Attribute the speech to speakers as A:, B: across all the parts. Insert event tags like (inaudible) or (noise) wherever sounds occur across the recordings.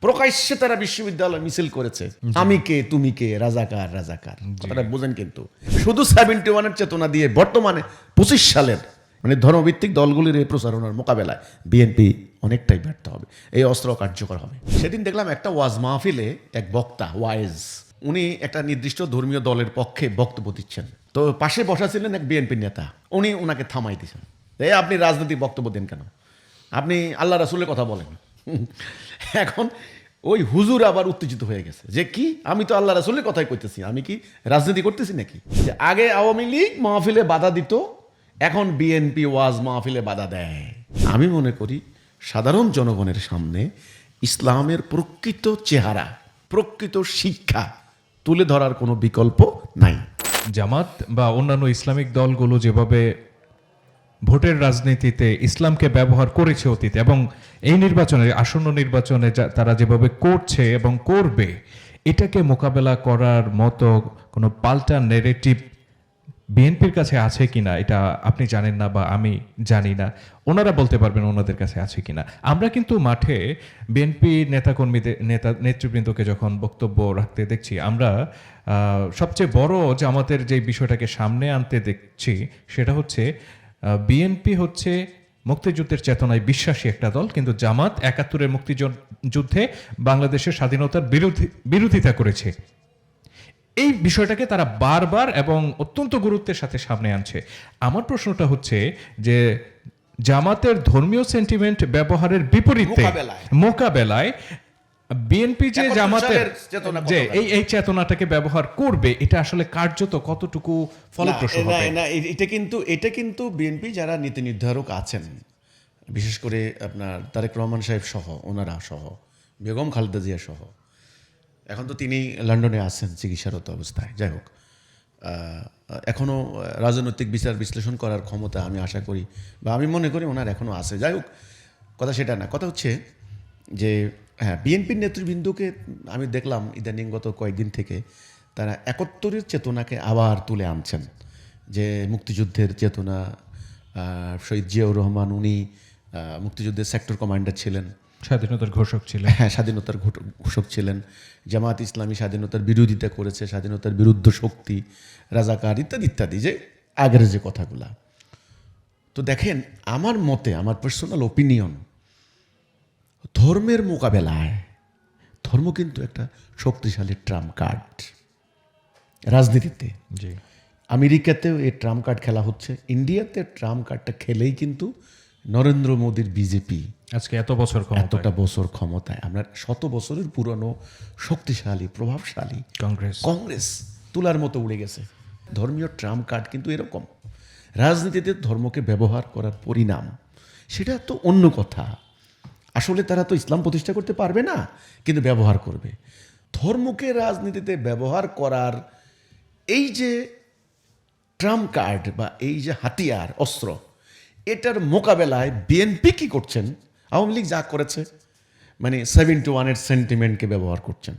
A: প্রকাশ্যে তারা বিশ্ববিদ্যালয় মিছিল করেছে। আমি কে তুমি কে রাজাকার রাজাকার। কথাটা বোঝেন কিন্তু। শুধু সেভেন্টি ওয়ানের চেতনা দিয়ে বর্তমানে পঁচিশ সালের মানে ধর্মভিত্তিক দলগুলির এই প্রচারণার মোকাবেলায় বিএনপি অনেকটাই ব্যর্থ হবে। এই অস্ত্র কার্যকর হবে। সেদিন দেখলাম একটা ওয়াজ মাহফিলে এক বক্তা ওয়াইজ উনি একটা নির্দিষ্ট ধর্মীয় দলের পক্ষে বক্তব্য দিচ্ছেন। তো পাশে বসা ছিলেন এক বিএনপি নেতা। উনি ওনাকে থামাই দিয়েছেন। এই আপনি রাজনৈতিক বক্তব্য দেন কেন? আপনি আল্লাহ রাসুলের কথা বলেন। (laughs) এখন ওই হুজুর আবার উত্তেজিত হয়ে গেছে যে কি? আমি তো আল্লাহ রাসুলের কথাই কইতেছি, আমি কি রাজনীতি করতেছি নাকি? আগে আওয়ামী লীগ মাহফিলে বাধা দিত, এখন বিএনপি ওয়াজ মাহফিলে বাধা দেয়। আমি মনে করি সাধারণ জনগণের সামনে ইসলামের প্রকৃত চেহারা, প্রকৃত শিক্ষা তুলে ধরার কোনো বিকল্প নাই।
B: জামাত বা অন্যান্য ইসলামিক দলগুলো যেভাবে ভোটের রাজনীতিতে ইসলামকে ব্যবহার করেছে অতীতে এবং এই নির্বাচনে, আসন্ন নির্বাচনে যা- তারা যেভাবে করছে এবং করবে, এটাকে মোকাবেলা করার মতো কোনো পাল্টা নেগেটিভ বিএনপির কাছে আছে কিনা, এটা আপনি জানেন না বা আমি জানি না। ওনারা বলতে পারবেন ওনাদের কাছে আছে কিনা। আমরা কিন্তু মাঠে বিএনপি নেতাকর্মীদের, নেতা, নেতৃবৃন্দকে যখন বক্তব্য রাখতে দেখছি, আমরা সবচেয়ে বড় জামাতের যে বিষয়টাকে সামনে আনতে দেখছি, সেটা হচ্ছে বিএনপি হচ্ছে মুক্তিযুদ্ধের চেতনায় বিশ্বাসী একটা দল কিন্তু জামাত একাত্তরের মুক্তিযুদ্ধে বাংলাদেশের স্বাধীনতার বিরোধী বিরোধিতা করেছে এই বিষয়টাকে তারা বারবার এবং অত্যন্ত গুরুত্বের সাথে সামনে আনছে আমার প্রশ্নটা হচ্ছে যে জামাতের ধর্মীয় সেন্টিমেন্ট ব্যবহারের বিপরীতে
A: মোকাবেলায়।
B: বিএনপি যে জামাতের
A: চেতনা
B: যে এই এই চেতনাটাকে ব্যবহার করবে এটা আসলে কার্যত কতটুকু ফলপ্রসূ হবে?
A: না, না, এটা কিন্তু এটা কিন্তু বিএনপি যারা নীতি নির্ধারক আছেন বিশেষ করে আপনার তারেক রহমান সাহেব সহ ওনারা সহ বেগম খালেদা জিয়া সহ এখন তো তিনি লন্ডনে আছেন চিকিৎসারত অবস্থায়। যাই হোক আহ, এখনও রাজনৈতিক বিচার বিশ্লেষণ করার ক্ষমতা আমি আশা করি বা আমি মনে করি ওনার এখনও আছে। যাই হোক কথা সেটা না কথা হচ্ছে যে হ্যাঁ বিএনপির নেতৃবৃন্দকে আমি দেখলাম ইদানিং গত কয়েকদিন থেকে তারা একাত্তরের চেতনাকে আবার তুলে আনছেন। যে মুক্তিযুদ্ধের চেতনা শহীদ জিয়াউর রহমান উনি মুক্তিযুদ্ধের সেক্টর কমান্ডার ছিলেন।
B: স্বাধীনতার ঘোষক ছিলেন।
A: হ্যাঁ স্বাধীনতার ঘোষক ছিলেন। জামাত ইসলামী স্বাধীনতার বিরোধিতা করেছে স্বাধীনতার বিরুদ্ধ শক্তি রাজাকার ইত্যাদি ইত্যাদি যে আগের যে কথাগুলা। তো দেখেন আমার মতে আমার পার্সোনাল ওপিনিয়ন ধর্মের মোকাবেলায় ধর্ম কিন্তু একটা শক্তিশালী ট্রাম কার্ড। রাজনীতিতে।
B: জি।
A: আমেরিকাতেও এই ট্রাম কার্ড খেলা হচ্ছে ইন্ডিয়াতে ট্রাম কার্ডটা খেলেই কিন্তু নরেন্দ্র মোদীর বিজেপি
B: আজকে এত বছর
A: এতটা বছর ক্ষমতায়। আমরা শত বছরের পুরনো শক্তিশালী প্রভাবশালী
B: কংগ্রেস।
A: কংগ্রেস তুলার মতো উড়ে গেছে। ধর্মীয় ট্রাম্প কার্ড কিন্তু এরকম। রাজনীতিতে ধর্মকে ব্যবহার করার পরিণাম সেটা তো অন্য কথা। আসলে তারা তো ইসলাম প্রতিষ্ঠা করতে পারবে না কিন্তু ব্যবহার করবে। ধর্মকে রাজনীতিতে ব্যবহার করার এই যে ট্রাম্প কার্ড বা এই যে হাতিয়ার অস্ত্র এটার মোকাবেলায় বিএনপি কি করছেন? আওয়ামী লীগ যা করেছে মানে সেভেন টু ওয়ানের সেন্টিমেন্টকে ব্যবহার করছেন।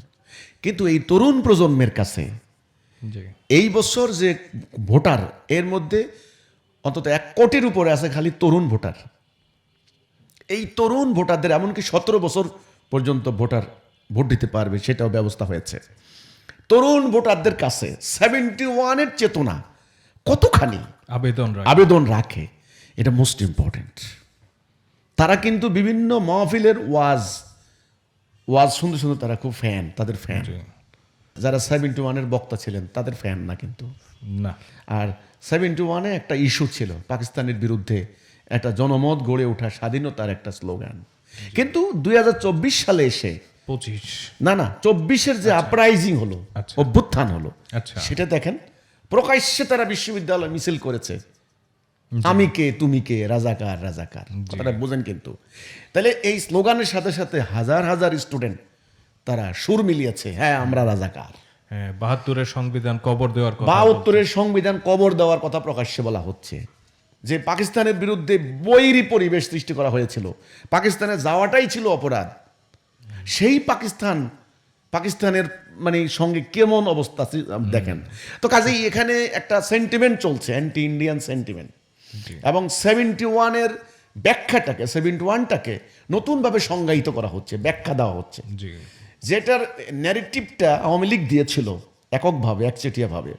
A: কিন্তু এই তরুণ প্রজন্মের কাছে এই বছর যে ভোটার এর মধ্যে অন্তত এক কোটির উপরে আছে খালি তরুণ ভোটার। এই তরুণ ভোটারদের এমনকি সতেরো বছর পর্যন্ত ভোটার ভোট দিতে পারবে সেটাও ব্যবস্থা হয়েছে। তরুণ ভোটারদের কাছে সেভেন্টি ওয়ানের চেতনা কতখানি?
B: আবেদন
A: আবেদন রাখে। এটা মোস্ট ইম্পর্টেন্ট তারা কিন্তু বিভিন্ন মহফিলের ওয়াজ ওয়াজ সুন্দর সুন্দর তারা খুব ফ্যান তাদের ফ্যান। যারা সেভেন্টি ওয়ানের বক্তা ছিলেন তাদের ফ্যান না কিন্তু।
B: না।
A: আর সেভেন্টি ওয়ানে একটা ইস্যু ছিল পাকিস্তানের বিরুদ্ধে একটা জনমত গড়ে ওঠা স্বাধীনতার একটা স্লোগান। কিন্তু দুই সালে এসে
B: পঁচিশ।
A: না না চব্বিশের যে আপরাইজিং হলো
B: আচ্ছা।
A: অভ্যুত্থান হলো
B: আচ্ছা।
A: সেটা দেখেন প্রকাশ্যে তারা বিশ্ববিদ্যালয় মিছিল করেছে। আমি কে তুমি কে রাজাকার রাজাকার কথাটা বোঝেন কিন্তু। তাহলে এই স্লোগানের সাথে সাথে হাজার হাজার স্টুডেন্ট তারা সুর মিলিয়েছে হ্যাঁ আমরা রাজাকার।
B: হ্যাঁ বাহাত্তরের সংবিধান কবর দেওয়ার
A: বাহাত্তরের সংবিধান কবর দেওয়ার কথা প্রকাশ্যে বলা হচ্ছে। যে পাকিস্তানের বিরুদ্ধে বৈরী পরিবেশ সৃষ্টি করা হয়েছিল। পাকিস্তানে যাওয়াটাই ছিল অপরাধ। সেই পাকিস্তান পাকিস্তানের মানে সঙ্গে কেমন অবস্থা দেখেন। তো কাজেই এখানে একটা সেন্টিমেন্ট চলছে অ্যান্টি ইন্ডিয়ান সেন্টিমেন্ট এবং সেভেন্টি ওয়ানের ব্যাখ্যাটাকে সেভেন্টি ওয়ানটাকে নতুনভাবে সংজ্ঞায়িত করা হচ্ছে ব্যাখ্যা দেওয়া হচ্ছে। যেটার ন্যারেটিভটা আওয়ামী লীগ দিয়েছিল এককভাবে একচেটিয়াভাবে।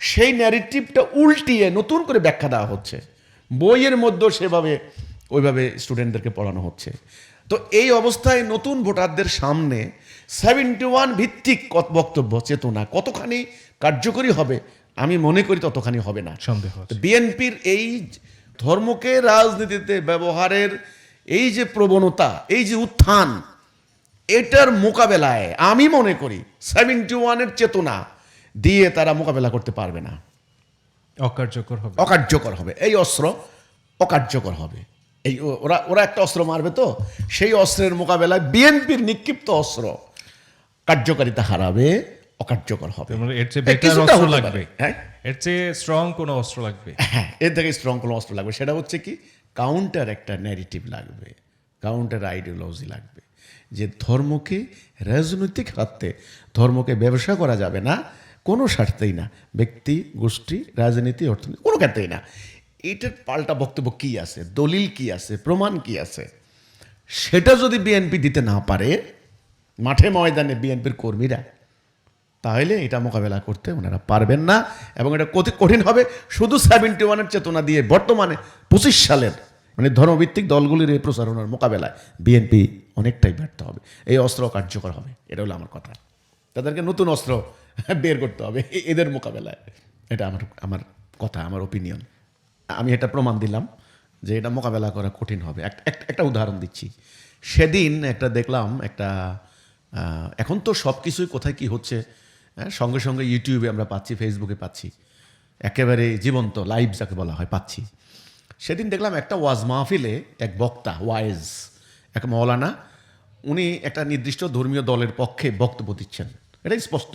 A: সেই ন্যারেটিভটা উল্টিয়ে নতুন করে ব্যাখ্যা দেওয়া হচ্ছে। বইয়ের মধ্যেও সেভাবে ওইভাবে স্টুডেন্টদেরকে পড়ানো হচ্ছে। তো এই অবস্থায় নতুন ভোটারদের সামনে সেভেন্টি ওয়ান ভিত্তিক কত- বক্তব্য চেতনা কতখানি কার্যকরী হবে আমি মনে করি ততখানি হবে না।
B: সন্দেহ।
A: বিএনপির এই ধর্মকে রাজনীতিতে ব্যবহারের এই যে প্রবণতা এই যে উত্থান এটার মোকাবেলায় আমি মনে করি সেভেন্টি ওয়ানের চেতনা দিয়ে তারা মোকাবেলা করতে পারবে না।
B: অকার্যকর হবে।
A: অকার্যকর হবে। এই অস্ত্র অকার্যকর হবে। এই ওরা ওরা একটা অস্ত্র মারবে তো? সেই অস্ত্রের মোকাবেলায় বিএনপির নিক্ষিপ্ত অস্ত্র কার্যকারিতা হারাবে অকার্যকর হবে।
B: মানে এর চেয়ে বেটার অস্ত্র লাগবে।
A: হ্যাঁ?
B: এর চেয়ে স্ট্রং কোনো অস্ত্র লাগবে?
A: হ্যাঁ এর থেকে স্ট্রং কোনো অস্ত্র লাগবে। সেটা হচ্ছে কি কাউন্টার একটা ন্যারেটিভ লাগবে কাউন্টার আইডিওলজি লাগবে। যে ধর্মকে রাজনৈতিক হাতে ধর্মকে ব্যবসা করা যাবে না কোনো স্বার্থেই না। ব্যক্তি, গোষ্ঠী, রাজনীতি, অর্থনীতি, কোনো ক্ষেত্রেই না। এটার পাল্টা বক্তব্য কি আছে? দলিল কি আছে? প্রমাণ কি আছে? সেটা যদি বিএনপি দিতে না পারে, মাঠে ময়দানে বিএনপির কর্মীরা, তাহলে এটা মোকাবেলা করতে ওনারা পারবেন না এবং এটা কতি কঠিন হবে। শুধু সেভেন্টি ওয়ানের চেতনা দিয়ে বর্তমানে পঁচিশ সালের মানে ধর্মভিত্তিক দলগুলির এই প্রচারণার মোকাবেলায় বিএনপি অনেকটাই ব্যর্থ হবে। এই অস্ত্র কার্যকর হবে। এটা হলো আমার কথা। তাদেরকে নতুন অস্ত্র বের করতে হবে। এদের মোকাবেলায়। এটা আমার আমার কথা আমার ওপিনিয়ন আমি এটা প্রমাণ দিলাম যে এটা মোকাবেলা করা কঠিন হবে। এক- এক- একটা উদাহরণ দিচ্ছি। সেদিন একটা দেখলাম একটা এখন তো সব কিছুই কোথায় কি হচ্ছে হ্যাঁ, সঙ্গে সঙ্গে ইউটিউবে আমরা পাচ্ছি ফেসবুকে পাচ্ছি। একেবারে জীবন্ত লাইভ যাকে বলা হয় পাচ্ছি। সেদিন দেখলাম একটা ওয়াজ মাহফিলে এক বক্তা ওয়াইজ এক মৌলানা উনি একটা নির্দিষ্ট ধর্মীয় দলের পক্ষে বক্তব্য দিচ্ছেন। এটাই স্পষ্ট।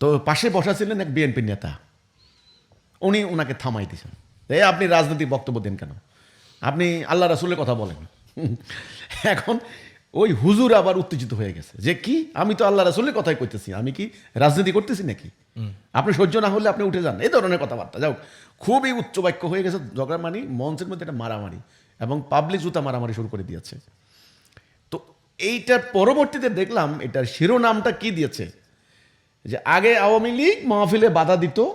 A: তো পাশে বসা ছিলেন এক বিএনপি নেতা। উনি ওনাকে থামাই দিয়েছেন। এই আপনি রাজনৈতিক বক্তব্য দেন কেন? আপনি আল্লাহ রাসুলের কথা বলেন। এখন ওই হুজুর আবার উত্তেজিত হয়ে গেছে যে কি? আমি তো আল্লাহ রাসুলের কথাই কইতেছি। আমি কি রাজনীতি করতেছি নাকি? আপনি সহ্য না হলে আপনি উঠে যান। এই ধরনের কথাবার্তা। যাও খুবই উচ্চ বাক্য হয়ে গেছে ঝগড়া মানি মঞ্চের মধ্যে একটা মারামারি এবং পাবলিক জুতা মারামারি শুরু করে দিয়েছে। এইটার পরবর্তীতে দেখলাম এটার শিরোনামটা কি দিয়েছে? যে আগে আওয়ামী লীগ মাহফিলে বাধা দিত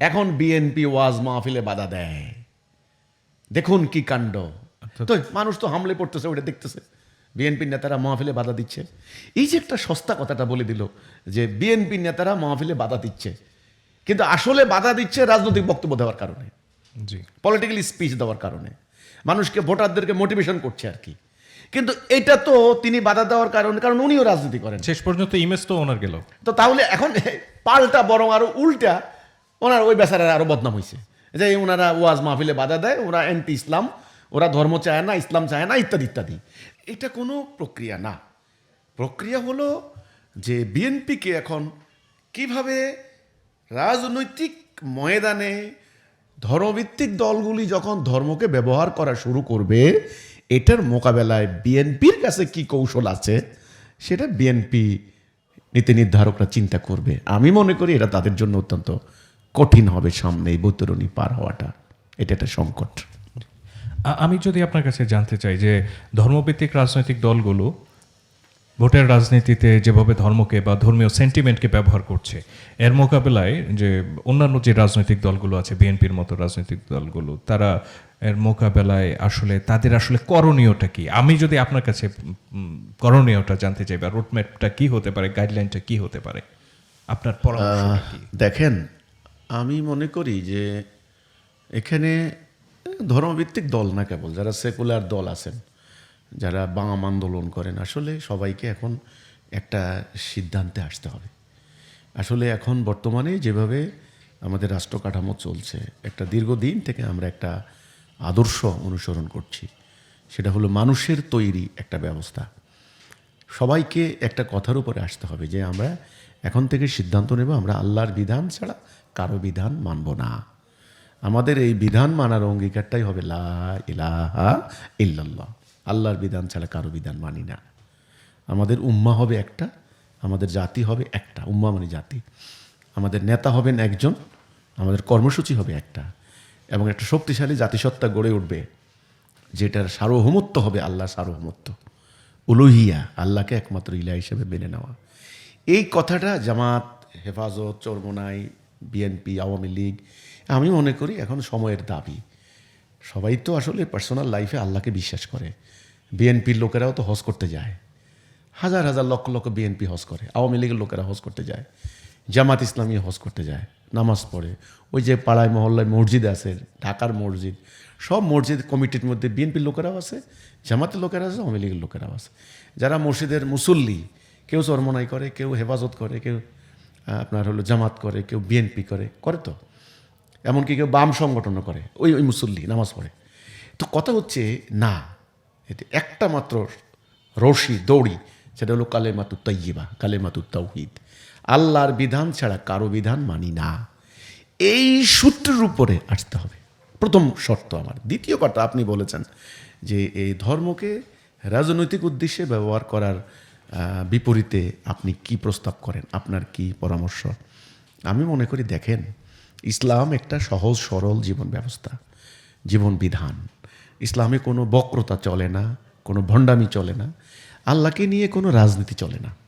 A: এখন বিএনপি ওয়াজ মাহফিলে বাধা দেয়। দেখুন কি কাণ্ড। তো মানুষ তো হামলে পড়তেছে ওটা দেখতেছে। বিএনপির নেতারা মাহফিলে বাধা দিচ্ছে। এই যে একটা সস্তা কথাটা বলে দিল যে বিএনপির নেতারা মাহফিলে বাধা দিচ্ছে। কিন্তু আসলে বাধা দিচ্ছে রাজনৈতিক বক্তব্য দেওয়ার কারণে।
B: জি।
A: পলিটিক্যাল স্পিচ দেওয়ার কারণে। মানুষকে ভোটারদেরকে মোটিভেশন করছে আর কি। কিন্তু এটা তো তিনি বাধা দেওয়ার কারণে কারণ উনিও রাজনীতি করেন।
B: শেষ পর্যন্ত ইমেজ তো ওনার গেল।
A: তো তাহলে এখন পাল্টা বরং আরও উল্টা ওনার ওই বেচারা আরও বদনাম হয়েছে যে ওনারা ওয়াজ মাহফিলে বাধা দেয় ওরা অ্যান্টি ইসলাম ওরা ধর্ম চায় না ইসলাম চায় না ইত্যাদি ইত্যাদি। এটা কোনো প্রক্রিয়া না। প্রক্রিয়া হলো যে বিএনপিকে এখন কীভাবে রাজনৈতিক ময়দানে ধর্মভিত্তিক দলগুলি যখন ধর্মকে ব্যবহার করা শুরু করবে এটার মোকাবেলায় বিএনপির কাছে কি কৌশল আছে, সেটা বিএনপি নীতি নির্ধারকরা চিন্তা করবে। আমি মনে করি এটা তাদের জন্য অত্যন্ত কঠিন হবে সামনে এই বৈতরণী পার হওয়াটা। এটা একটা সংকট।
B: আমি যদি আপনার কাছে জানতে চাই যে ধর্মভিত্তিক রাজনৈতিক দলগুলো ভোটের রাজনীতিতে যেভাবে ধর্মকে বা ধর্মীয় সেন্টিমেন্টকে ব্যবহার করছে, এর মোকাবেলায় যে অন্যান্য যে রাজনৈতিক দলগুলো আছে, বিএনপির মতো রাজনৈতিক দলগুলো, তারা এর মোকাবেলায় আসলে তাদের আসলে করণীয়টা কি? আমি যদি আপনার কাছে করণীয়টা জানতে চাই বা রুটম্যাপটা কি হতে পারে গাইডলাইনটা কি হতে পারে আপনার
A: দেখেন আমি মনে করি যে এখানে ধর্মভিত্তিক দল না কেবল যারা সেকুলার দল আছেন যারা বাঙাম আন্দোলন করেন আসলে সবাইকে এখন একটা সিদ্ধান্তে আসতে হবে। আসলে এখন বর্তমানে যেভাবে আমাদের রাষ্ট্র কাঠামো চলছে একটা দীর্ঘদিন থেকে আমরা একটা আদর্শ অনুসরণ করছি। সেটা হলো মানুষের তৈরি একটা ব্যবস্থা। সবাইকে একটা কথার উপরে আসতে হবে যে আমরা এখন থেকে সিদ্ধান্ত নেব আমরা আল্লাহর বিধান ছাড়া কারও বিধান মানব না। আমাদের এই বিধান মানার অঙ্গীকারটাই হবে লা ইল্লাল্লাহ। আল্লাহর বিধান ছাড়া কারও বিধান মানি না। আমাদের উম্মা হবে একটা, আমাদের জাতি হবে একটা। উম্মা মানে জাতি। আমাদের নেতা হবেন একজন, আমাদের কর্মসূচি হবে একটা। এবং একটা শক্তিশালী জাতিসত্তা গড়ে উঠবে, যেটার সার্বভৌমত্ব হবে আল্লাহ সার্বভৌমত্ব। উলুহিয়া, আল্লাহকে একমাত্র ইলা হিসেবে মেনে নেওয়া। এই কথাটা জামাত, হেফাজত, চরমোনাই, বিএনপি, আওয়ামী লীগ, আমি মনে করি এখন সময়ের দাবি। সবাই তো আসলে পার্সোনাল লাইফে আল্লাহকে বিশ্বাস করে। বিএনপির লোকেরাও তো হজ করতে যায়। হাজার হাজার লক্ষ লক্ষ বিএনপি হজ করে, আওয়ামী লীগের লোকেরা হজ করতে যায়। জামাত ইসলামী হজ করতে যায়। নামাজ পড়ে। ওই যে পাড়ায় মহল্লায় মসজিদ আছে, ঢাকার মসজিদ, সব মসজিদ কমিটির মধ্যে বিএনপির লোকেরাও আছে, জামাতের লোকেরা আছে, আওয়ামী লীগের লোকেরাও আছে। যারা মসজিদের মুসল্লি, কেউ চরমনাই করে, কেউ হেফাজত করে, কেউ আপনার হলো জামাত করে, কেউ বিএনপি করে করে তো। এমনকি কেউ বাম সংগঠনও করে, ওই ওই মুসল্লি নামাজ পড়ে। তো কথা হচ্ছে, না এতে একটা মাত্র রশি দৌড়ি, সেটা হলো কালে মাতু তৈবা কালে মাতু তৌহিদ আল্লাহর বিধান ছাড়া কারও বিধান মানি না। এই সূত্রের উপরে আসতে হবে। প্রথম শর্ত আমার। দ্বিতীয় কথা আপনি বলেছেন যে এই ধর্মকে রাজনৈতিক উদ্দেশ্যে ব্যবহার করার বিপরীতে আপনি কি প্রস্তাব করেন? আপনার কি পরামর্শ? আমি মনে করি, দেখেন, ইসলাম একটা সহজ, সরল জীবন ব্যবস্থা, জীবন বিধান। ইসলামে কোনো বক্রতা চলে না, কোনো ভণ্ডামি চলে না। আল্লাহকে নিয়ে কোনো রাজনীতি চলে না।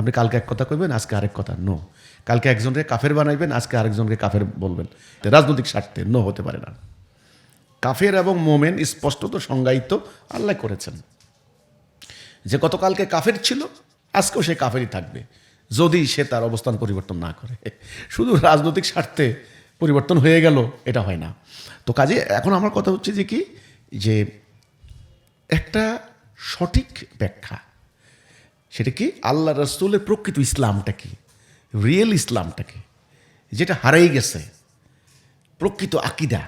A: আপনি কালকে এক কথা কইবেন, আজকে আরেক কথা নো কালকে একজনকে কাফের বানাইবেন, আজকে আরেকজনকে কাফের বলবেন। রাজনৈতিক স্বার্থে নো হতে পারে না। কাফের এবং মোমেন স্পষ্টত সংজ্ঞায়িত, আল্লাহ করেছেন। যে গতকালকে কাফের ছিল, আজকেও সে কাফেরই থাকবে, যদি সে তার অবস্থান পরিবর্তন না করে। শুধু রাজনৈতিক স্বার্থে পরিবর্তন হয়ে গেল, এটা হয় না। তো কাজে এখন আমার কথা হচ্ছে যে কি? যে একটা সঠিক ব্যাখ্যা সেটা কি? আল্লাহ রসুলের প্রকৃত ইসলামটা কি? রিয়েল ইসলামটা কি? যেটা হারাই গেছে। প্রকৃত আকিদা।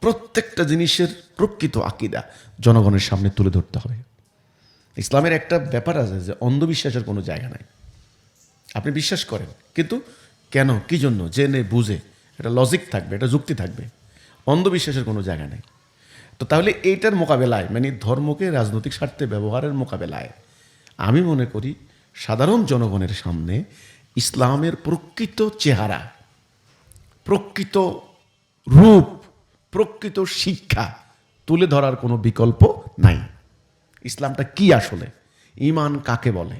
A: প্রত্যেকটা জিনিসের প্রকৃত আকিদা জনগণের সামনে তুলে ধরতে হবে। ইসলামের একটা ব্যাপার আছে যে অন্ধবিশ্বাসের কোনো জায়গা নাই। আপনি বিশ্বাস করেন, কিন্তু কেন, কি জন্য, জেনে, বুঝে, এটা লজিক থাকবে, এটা যুক্তি থাকবে। অন্ধবিশ্বাসের কোনো জায়গা নেই। তো তাহলে এইটার মোকাবেলায় মানে ধর্মকে রাজনৈতিক স্বার্থে, ব্যবহারের মোকাবেলায় আমি মনে করি সাধারণ জনগণের সামনে ইসলামের প্রকৃত চেহারা, প্রকৃত রূপ, প্রকৃত শিক্ষা তুলে ধরার কোনো বিকল্প নাই। ইসলামটা কি আসলে? ইমান কাকে বলে?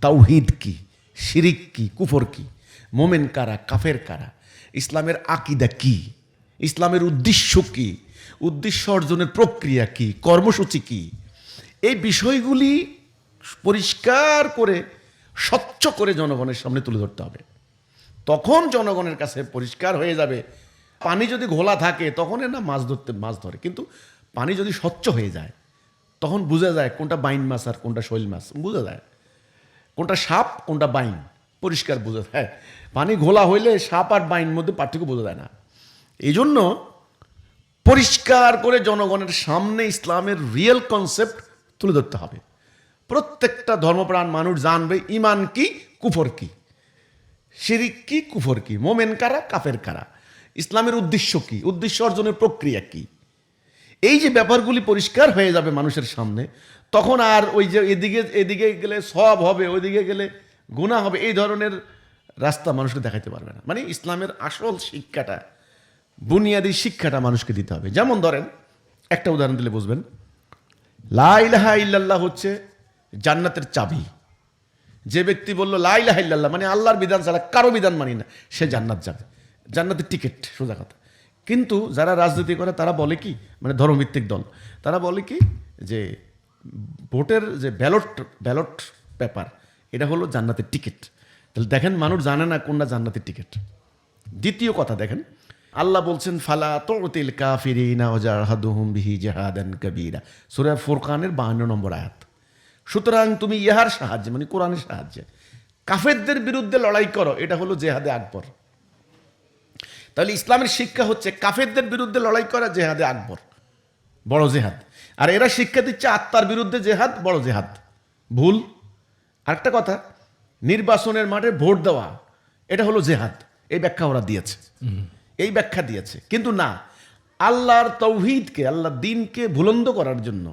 A: তাওহিদ কি? শিরিক কি? কুফর কি? মোমেন কারা? কাফের কারা? ইসলামের আকিদা কি? ইসলামের উদ্দেশ্য কি? উদ্দেশ্য অর্জনের প্রক্রিয়া কি? কর্মসূচি কি? এই বিষয়গুলি পরিষ্কার করে, স্বচ্ছ করে জনগণের সামনে তুলে ধরতে হবে। তখন জনগণের কাছে পরিষ্কার হয়ে যাবে। পানি যদি ঘোলা থাকে, তখন না মাছ ধরতে, মাছ ধরে। কিন্তু পানি যদি স্বচ্ছ হয়ে যায়, তখন বোঝা যায় কোনটা বাইন মাছ আর কোনটা শৈল মাছ। বোঝা যায়। কোনটা সাপ, কোনটা বাইন। পরিষ্কার বোঝা যায়। পানি ঘোলা হইলে সাপ আর বাইন মধ্যে পার্থক্য বোঝা যায় না। এই জন্য পরিষ্কার করে জনগণের সামনে ইসলামের রিয়েল কনসেপ্ট তুলে ধরতে হবে। প্রত্যেকটা ধর্মপ্রাণ মানুষ জানবে, ইমান কি, কুফর কি? শিরিক কি, কুফর কি? মোমেন কারা, কাফের কারা? ইসলামের উদ্দেশ্য কি? উদ্দেশ্য অর্জনের প্রক্রিয়া কি? এই যে ব্যাপারগুলি পরিষ্কার হয়ে যাবে মানুষের সামনে, তখন আর ওই যে এদিকে এদিকে গেলে সব হবে, ওইদিকে গেলে গুণা হবে, এই ধরনের রাস্তা মানুষকে দেখাতে পারবে না। মানে ইসলামের আসল শিক্ষাটা, বুনিয়াদী শিক্ষাটা মানুষকে দিতে হবে। যেমন ধরেন, একটা উদাহরণ দিলে বুঝবেন। লা ইলাহা ইল্লাল্লাহ হচ্ছে জান্নাতের চাবি। যে ব্যক্তি বলল লাইলাহ ইল্লাল্লাহ মানে আল্লাহর বিধান ছাড়া কারও বিধান মানি না, সে জান্নাত যাবে। জান্নাতের টিকিট, সোজা কথা। কিন্তু যারা রাজনীতি করে, তারা বলে কি? মানে ধর্মভিত্তিক দল। তারা বলে কি? যে ভোটের যে ব্যালট ব্যালট পেপার, এটা হলো জান্নাতের টিকিট। তাহলে দেখেন, মানুষ জানে না কোনটা জান্নাতের টিকিট। দ্বিতীয় কথা দেখেন, আল্লাহ বলছেন, ফালা তোতিল কাফিরিনা ওজাহাদুহুম বিহি জাহাদান কবিরা। সূরা ফুরকানের 52 নম্বর আয়াত। সুতরাং তুমি ইহার সাহায্যে মানে কোরআনের সাহায্যে, কাফেরদের বিরুদ্ধে লড়াই করো, এটা হলো জেহাদে আকবর। তাহলে ইসলামের শিক্ষা হচ্ছে কাফেরদের বিরুদ্ধে লড়াই করা জেহাদে আকবর, বড় জেহাদ। আর এরা শিক্ষা দিচ্ছে আত্মার বিরুদ্ধে জেহাদ, বড় জেহাদ। ভুল। আরেকটা কথা, নির্বাচনের মাঠে ভোট দেওয়া, এটা হলো জেহাদ। এই ব্যাখ্যা ওরা দিয়েছে। এই ব্যাখ্যা দিয়েছে। কিন্তু না, আল্লাহর তৌহিদকে, আল্লাহর দিনকে ভুলন্দ করার জন্য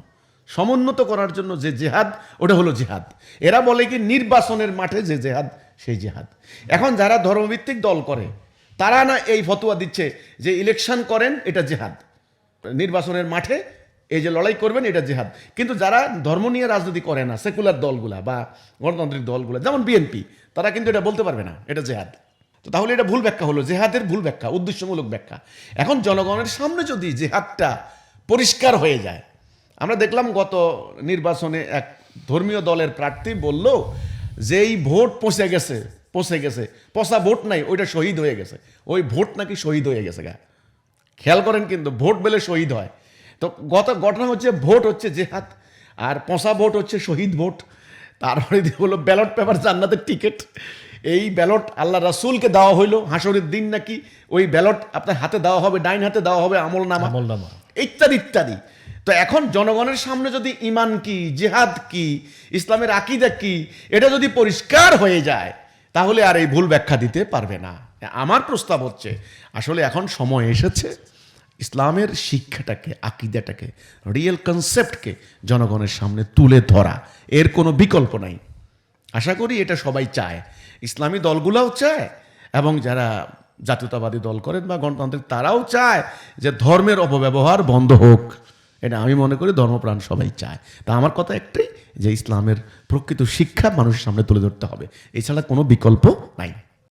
A: সমুন্নত করার জন্য যে জেহাদ, ওটা হলো জেহাদ। এরা বলে কি নির্বাচনের মাঠে যে জেহাদ, সেই জেহাদ। এখন যারা ধর্মভিত্তিক দল করে, তারা না এই ফতোয়া দিচ্ছে যে ইলেকশন করেন, এটা জেহাদ। নির্বাচনের মাঠে এই যে লড়াই করবেন, এটা জেহাদ। কিন্তু যারা ধর্ম নিয়ে রাজনীতি করে না, সেকুলার দলগুলা বা গণতান্ত্রিক দলগুলা, যেমন বিএনপি, তারা কিন্তু এটা বলতে পারবে না, এটা জেহাদ। তো তাহলে এটা ভুল ব্যাখ্যা হলো, জেহাদের ভুল ব্যাখ্যা, উদ্দেশ্যমূলক ব্যাখ্যা। এখন জনগণের সামনে যদি জেহাদটা পরিষ্কার হয়ে যায় আমরা দেখলাম গত নির্বাচনে এক ধর্মীয় দলের প্রার্থী বলল যে এই ভোট পৌঁছে গেছে পৌঁছে গেছে পচা ভোট নাই ওইটা শহীদ হয়ে গেছে। ওই ভোট নাকি শহীদ হয়ে গেছে গা। খেয়াল করেন কিন্তু ভোট বেলে শহীদ হয়। তো গত ঘটনা হচ্ছে ভোট হচ্ছে জেহাদ আর পচা ভোট হচ্ছে শহীদ ভোট। তারপরে দিয়ে হলো ব্যালট পেপার জান্নাতের টিকিট। এই ব্যালট আল্লাহ রাসুলকে দেওয়া হইল হাসরের দিন নাকি ওই ব্যালট আপনার হাতে দেওয়া হবে ডাইন হাতে দেওয়া হবে আমল নামা। ইত্যাদি ইত্যাদি। তো এখন জনগণের সামনে যদি ইমান কি, জেহাদ কি, ইসলামের আকিদা কি, এটা যদি পরিষ্কার হয়ে যায়, তাহলে আর এই ভুল ব্যাখ্যা দিতে পারবে না। আমার প্রস্তাব হচ্ছে, আসলে এখন সময় এসেছে ইসলামের শিক্ষাটাকে, আকিদাটাকে রিয়েল কনসেপ্টকে জনগণের সামনে তুলে ধরা। এর কোনো বিকল্প নাই। আশা করি এটা সবাই চায়। ইসলামী দলগুলাও চায় এবং যারা জাতীয়তাবাদী দল করেন বা গণতান্ত্রিক, তারাও চায় যে ধর্মের অপব্যবহার বন্ধ হোক। এটা আমি মনে করি ধর্মপ্রাণ সবাই চায়। তা আমার কথা একটাই যে ইসলামের প্রকৃত শিক্ষা মানুষের সামনে তুলে ধরতে হবে। এছাড়া কোনো বিকল্প নাই।